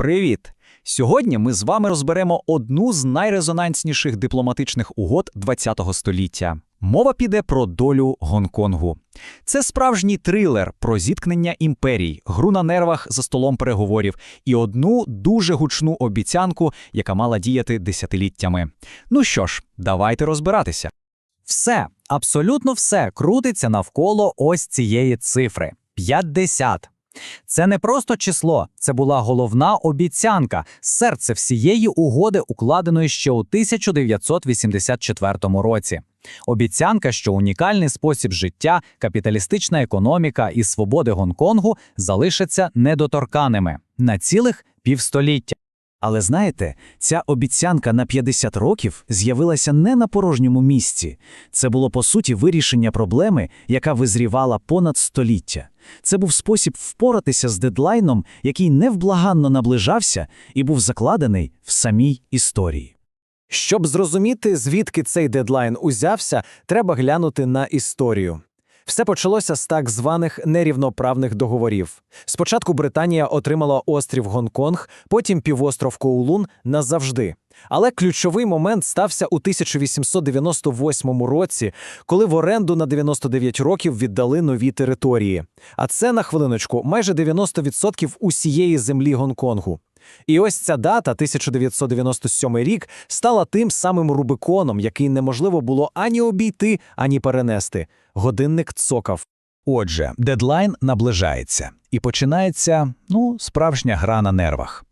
Привіт! Сьогодні ми з вами розберемо одну з найрезонансніших дипломатичних угод ХХ століття. Мова піде про долю Гонконгу. Це справжній трилер про зіткнення імперій, гру на нервах за столом переговорів і одну дуже гучну обіцянку, яка мала діяти десятиліттями. Ну що ж, давайте розбиратися. Все, абсолютно все крутиться навколо ось цієї цифри 50. Це не просто число, це була головна обіцянка, серце всієї угоди, укладеної ще у 1984 році. Обіцянка, що унікальний спосіб життя, капіталістична економіка і свободи Гонконгу залишаться недоторканими на цілих півстоліття. Але знаєте, ця обіцянка на 50 років з'явилася не на порожньому місці. Це було по суті вирішення проблеми, яка визрівала понад століття. Це був спосіб впоратися з дедлайном, який невблаганно наближався і був закладений в самій історії. Щоб зрозуміти, звідки цей дедлайн узявся, треба глянути на історію. Все почалося з так званих нерівноправних договорів. Спочатку Британія отримала острів Гонконг, потім півостров Коулун назавжди. Але ключовий момент стався у 1898 році, коли в оренду на 99 років віддали нові території. А це на хвилиночку майже 90% усієї землі Гонконгу. І ось ця дата, 1997 рік, стала тим самим Рубиконом, який неможливо було ані обійти, ані перенести. Годинник цокав. Отже, дедлайн наближається і починається ну, справжня гра на нервах.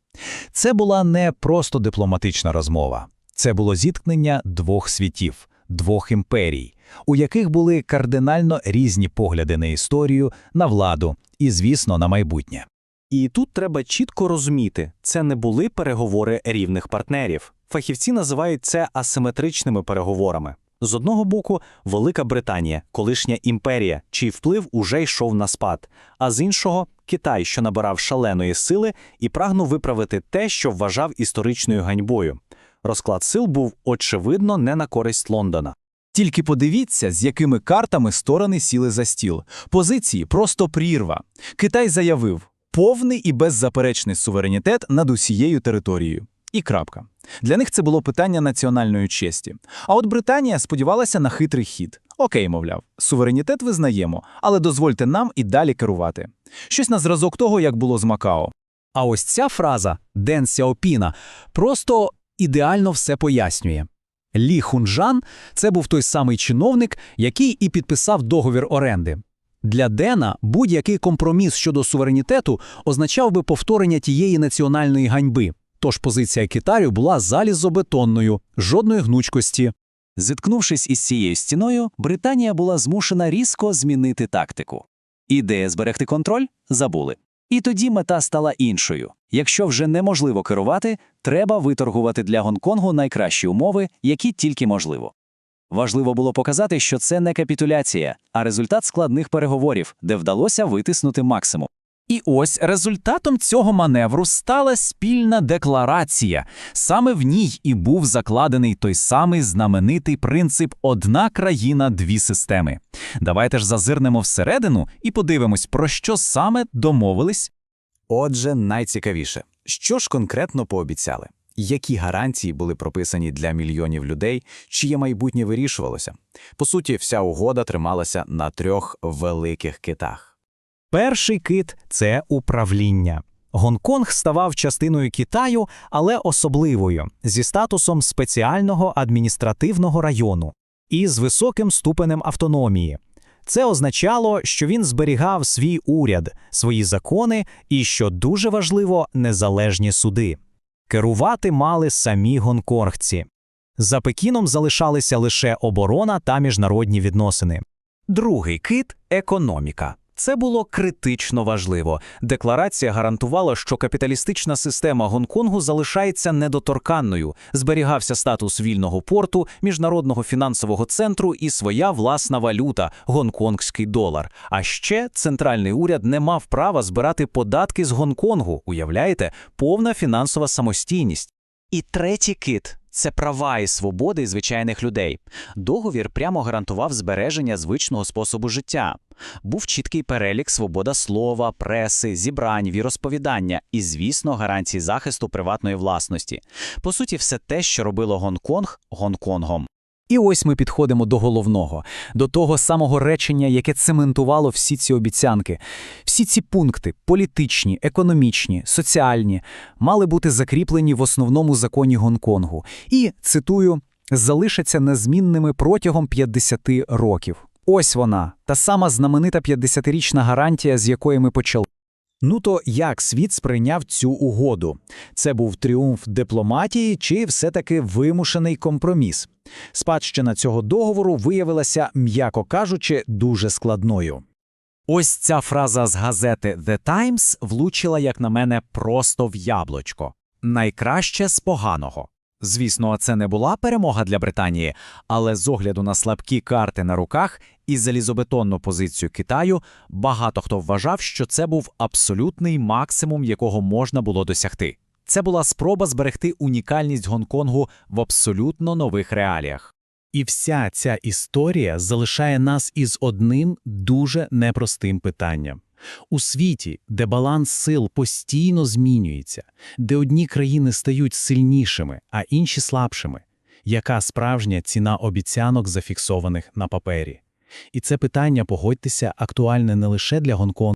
Це була не просто дипломатична розмова, це було зіткнення двох світів, двох імперій, у яких були кардинально різні погляди на історію, на владу і, звісно, на майбутнє. І тут треба чітко розуміти, це не були переговори рівних партнерів. Фахівці називають це асиметричними переговорами. З одного боку, Велика Британія, колишня імперія, чий вплив уже йшов на спад, а з іншого Китай, що набирав шаленої сили і прагнув виправити те, що вважав історичною ганьбою. Розклад сил був очевидно не на користь Лондона. Тільки подивіться, з якими картами сторони сіли за стіл. Позиції просто прірва. Китай заявив повний і беззаперечний суверенітет над усією територією. І крапка. Для них це було питання національної честі. А от Британія сподівалася на хитрий хід. Окей, мовляв, суверенітет визнаємо, але дозвольте нам і далі керувати. Щось на зразок того, як було з Макао. А ось ця фраза Ден Сяопіна просто ідеально все пояснює. Лі Хунжан це був той самий чиновник, який і підписав договір оренди. Для Дена будь-який компроміс щодо суверенітету означав би повторення тієї національної ганьби. Тож позиція Китаю була залізобетонною, жодної гнучкості. Зіткнувшись із цією стіною, Британія була змушена різко змінити тактику. Ідея зберегти контроль забули. І тоді мета стала іншою. Якщо вже неможливо керувати, треба виторгувати для Гонконгу найкращі умови, які тільки можливо. Важливо було показати, що це не капітуляція, а результат складних переговорів, де вдалося витиснути максимум. І ось результатом цього маневру стала спільна декларація. Саме в ній і був закладений той самий знаменитий принцип одна країна, дві системи. Давайте ж зазирнемо всередину і подивимось, про що саме домовились. Отже, найцікавіше, що ж конкретно пообіцяли? Які гарантії були прописані для мільйонів людей, чиє майбутнє вирішувалося? По суті, вся угода трималася на трьох великих китах. Перший кит це управління. Гонконг ставав частиною Китаю, але особливою, зі статусом спеціального адміністративного району і з високим ступенем автономії. Це означало, що він зберігав свій уряд, свої закони і, що дуже важливо, незалежні суди. Керувати мали самі гонконгці. За Пекіном залишалися лише оборона та міжнародні відносини. Другий кит економіка. Це було критично важливо. Декларація гарантувала, що капіталістична система Гонконгу залишається недоторканною, зберігався статус вільного порту, міжнародного фінансового центру і своя власна валюта гонконгський долар. А ще центральний уряд не мав права збирати податки з Гонконгу. Уявляєте, повна фінансова самостійність. І третій кит Це права і свободи звичайних людей. Договір прямо гарантував збереження звичного способу життя. Був чіткий перелік свобода слова, преси, зібрань, віросповідання і, звісно, гарантії захисту приватної власності. По суті, все те, що робило Гонконг Гонконгом. І ось ми підходимо до головного, до того самого речення, яке цементувало всі ці обіцянки. Всі ці пункти політичні, економічні, соціальні мали бути закріплені в основному законі Гонконгу і, цитую, залишаться незмінними протягом 50 років. Ось вона, та сама знаменита 50-річна гарантія, з якої ми почали. Ну то як світ сприйняв цю угоду? Це був тріумф дипломатії чи все-таки вимушений компроміс? Спадщина цього договору виявилася, м'яко кажучи, дуже складною. Ось ця фраза з газети The Times влучила, як на мене, просто в яблучко. Найкраще з поганого. Звісно, це не була перемога для Британії, але з огляду на слабкі карти на руках і залізобетонну позицію Китаю, багато хто вважав, що це був абсолютний максимум, якого можна було досягти. Це була спроба зберегти унікальність Гонконгу в абсолютно нових реаліях. І вся ця історія залишає нас із одним дуже непростим питанням. У світі, де баланс сил постійно змінюється, де одні країни стають сильнішими, а інші слабшими, яка справжня ціна обіцянок, зафіксованих на папері? І це питання, погодьтеся, актуальне не лише для Гонконгу,